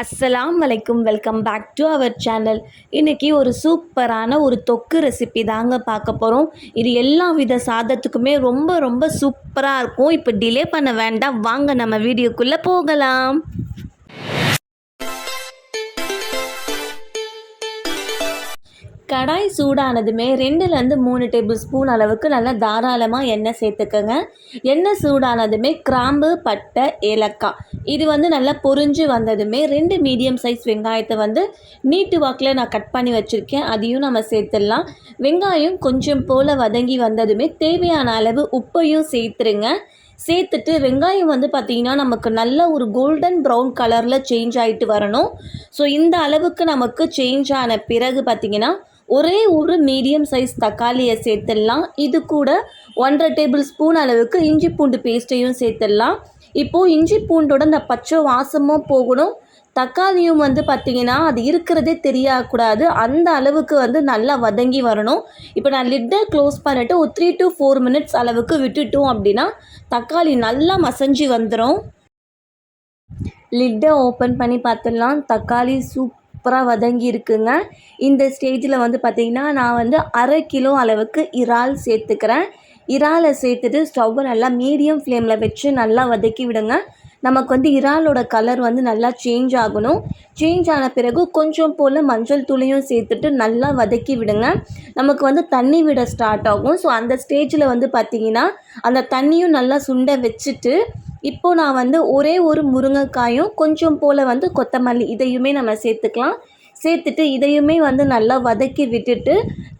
அஸ்ஸலாம் வலைக்கும் welcome back to our channel இன்றைக்கி ஒரு சூப்பரான ஒரு தொக்கு ரெசிபி தாங்க பார்க்க போகிறோம் இது எல்லா வித சாதத்துக்குமே ரொம்ப ரொம்ப சூப்பராக இருக்கும். இப்போ டிலே பண்ண வேண்டாம். வாங்க நம்ம வீடியோக்குள்ளே போகலாம். கடாய் சூடானதுமே ரெண்டுலேருந்து மூணு டேபிள் ஸ்பூன் அளவுக்கு நல்லா தாராளமாக எண்ணெய் சேர்த்துக்கோங்க. எண்ணெய் சூடானதுமே கிராம்பு பட்டை ஏலக்காய். இது வந்து நல்லா பொரிஞ்சு வந்ததுமே ரெண்டு மீடியம் சைஸ் வெங்காயத்தை வந்து நீட்டு வாக்கில் நான் கட் பண்ணி வச்சுருக்கேன். அதையும் நம்ம சேர்த்துடலாம். வெங்காயம் கொஞ்சம் போல் வதங்கி வந்ததுமே தேவையான அளவு உப்பையும் சேர்த்துருங்க. சேர்த்துட்டு வெங்காயம் வந்து பார்த்திங்கன்னா நமக்கு நல்ல ஒரு கோல்டன் ப்ரௌன் கலரில் சேஞ்ச் ஆகிட்டு வரணும். ஸோ இந்த அளவுக்கு நமக்கு சேஞ்ச் ஆன பிறகு பார்த்திங்கன்னா ஒரே ஒரு மீடியம் சைஸ் தக்காளியை சேர்த்துடலாம். இது கூட ஒன்றரை டேபிள் ஸ்பூன் அளவுக்கு இஞ்சி பூண்டு பேஸ்ட்டையும் சேர்த்துடலாம். இப்போது இஞ்சி பூண்டோட அந்த பச்சை வாசமும் போகணும். தக்காளியும் வந்து பார்த்திங்கன்னா அது இருக்கிறதே தெரியக்கூடாது அந்த அளவுக்கு வந்து நல்லா வதங்கி வரணும். இப்போ நான் லிட்டை க்ளோஸ் பண்ணிவிட்டு ஒரு த்ரீ டு ஃபோர் மினிட்ஸ் அளவுக்கு விட்டுட்டோம் அப்படின்னா தக்காளி நல்லா மசஞ்சி வந்துடும் லிட்டை ஓப்பன் பண்ணி பார்த்துடலாம். தக்காளி சூப் சூப்பராக வதங்கி இருக்குங்க இந்த ஸ்டேஜில் வந்து பார்த்திங்கன்னா நான் வந்து அரை கிலோ அளவுக்கு இறால் சேர்த்துக்கிறேன். இறாலை சேர்த்துட்டு ஸ்டவ்வை நல்லா மீடியம் ஃப்ளேமில் வச்சு நல்லா வதக்கி விடுங்க. நமக்கு வந்து இறாலோட கலர் வந்து நல்லா சேஞ்ச் ஆகணும். சேஞ்ச் ஆன பிறகு கொஞ்சம் போல் மஞ்சள் தூளையும் சேர்த்துட்டு நல்லா வதக்கி விடுங்க. நமக்கு வந்து தண்ணி விட ஸ்டார்ட் ஆகும். ஸோ அந்த ஸ்டேஜில் வந்து பார்த்திங்கன்னா அந்த தண்ணியும் நல்லா சுண்ட வச்சுட்டு இப்போது நான் வந்து ஒரே ஒரு முருங்கைக்காயும் கொஞ்சம் போல் வந்து கொத்தமல்லி இதையுமே நம்ம சேர்த்துக்கலாம். சேர்த்துட்டு இதையுமே வந்து நல்லா வதக்கி விட்டுட்டு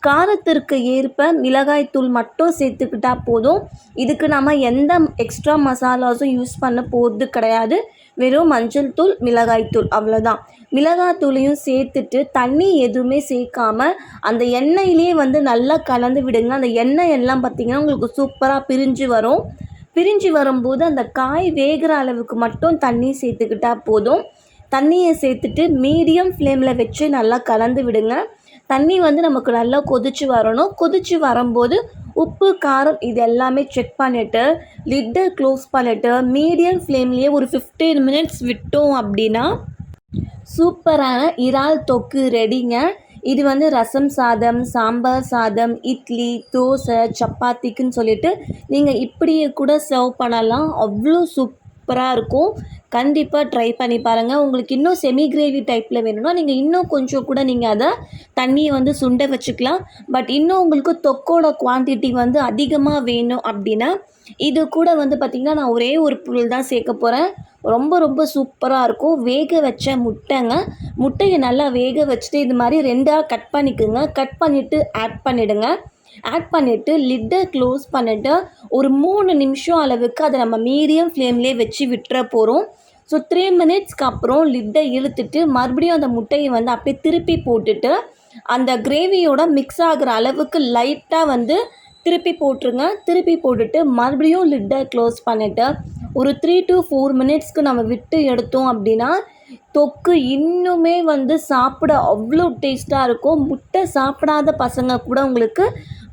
காரத்திற்கு ஏற்ப மிளகாய்த்தூள் மட்டும் சேர்த்துக்கிட்டா போதும். இதுக்கு நம்ம எந்த எக்ஸ்ட்ரா மசாலாஸும் யூஸ் பண்ண போகிறது கிடையாது. வெறும் மஞ்சள் தூள் மிளகாய்த்தூள் அவ்வளோதான் மிளகாத்தூளையும் சேர்த்துட்டு தண்ணி எதுவுமே சேர்க்காம அந்த எண்ணெயிலே வந்து நல்லா கலந்து விடுங்க. அந்த எண்ணெய் எல்லாம் பார்த்திங்கன்னா உங்களுக்கு சூப்பராக பிரிஞ்சு வரும். பிரிஞ்சு வரும்போது அந்த காய் வேகிற அளவுக்கு மட்டும் தண்ணி சேர்த்துக்கிட்டால் போதும். தண்ணியை சேர்த்துட்டு மீடியம் ஃப்ளேமில் வச்சு நல்லா கலந்து விடுங்க. தண்ணி வந்து நமக்கு நல்லா கொதிச்சு வரணும். கொதிச்சு வரும்போது உப்பு காரம் இது எல்லாமே செக் பண்ணிவிட்டு லிட்டை க்ளோஸ் பண்ணிவிட்டு மீடியம் ஃப்ளேம்லேயே ஒரு ஃபிஃப்டீன் மினிட்ஸ் விட்டோம் அப்படின்னா சூப்பரான இறால் தொக்கு ரெடிங்க இது வந்து ரசம் சாதம் சாம்பார் சாதம் இட்லி தோசை சப்பாத்திக்குன்னு சொல்லிட்டு நீங்கள் இப்படியே கூட சர்வ் பண்ணலாம். அவ்வளோ சூப்பராக இருக்கும். கண்டிப்பாக ட்ரை பண்ணி பாருங்கள் உங்களுக்கு இன்னும் செமி கிரேவி டைப்பில் வேணும்னா நீங்கள் இன்னும் கொஞ்சம் கூட நீங்கள் அதை தண்ணியை வந்து சுண்ட வச்சுக்கலாம். பட் இன்னும் உங்களுக்கு தொக்கோட குவான்டிட்டி வந்து அதிகமாக வேணும் அப்படின்னா இது கூட வந்து பார்த்திங்கன்னா நான் ஒரே ஒரு பொருள் தான் சேர்க்க போகிறேன் ரொம்ப ரொம்ப சூப்பராக இருக்கும். வேக வச்ச முட்டைங்க. முட்டையை நல்லா வேக வச்சுட்டு இது மாதிரி ரெண்டாக கட் பண்ணிக்கோங்க. கட் பண்ணிவிட்டு ஆட் பண்ணிவிடுங்க ஆட் பண்ணிவிட்டு லிட்டை க்ளோஸ் பண்ணிவிட்டு ஒரு மூணு நிமிஷம் அளவுக்கு அதை நம்ம மீடியம் ஃப்ளேம்லேயே வச்சு விட்டுற போகிறோம் ஸோ த்ரீ மினிட்ஸ்க்கு அப்புறம் லிட்டை இழுத்துட்டு மறுபடியும் அந்த முட்டையை வந்து அப்படியே திருப்பி போட்டுட்டு அந்த கிரேவியோட மிக்ஸ் ஆகிற அளவுக்கு லைட்டாக வந்து திருப்பி போட்டுருங்க. திருப்பி போட்டுட்டு மறுபடியும் லிட்டை க்ளோஸ் பண்ணிவிட்டு ஒரு த்ரீ டு ஃபோர் மினிட்ஸ்க்கு நம்ம விட்டு எடுத்தோம் அப்படின்னா தொக்கு இன்னுமே வந்து சாப்பிட அவ்வளோ டேஸ்ட்டாக இருக்கும். முட்டை சாப்பிடாத பசங்க கூட உங்களுக்கு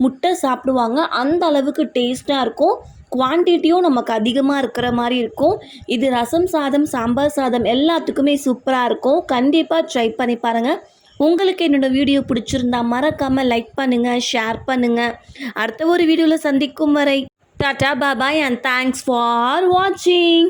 முட்டை சாப்பிடுவாங்க. அந்த அளவுக்கு டேஸ்ட்டாக இருக்கும். குவான்டிட்டியும் நமக்கு அதிகமாக இருக்கிற மாதிரி இருக்கும். இது ரசம் சாதம் சாம்பார் சாதம் எல்லாத்துக்குமே சூப்பராக இருக்கும். கண்டிப்பாக ட்ரை பண்ணி பாருங்கள் உங்களுக்கு என்னோடய வீடியோ பிடிச்சிருந்தா மறக்காமல் லைக் பண்ணுங்கள் ஷேர் பண்ணுங்கள் அடுத்த ஒரு வீடியோவில் சந்திக்கும் வரை tata bye bye and thanks for வாட்சிங்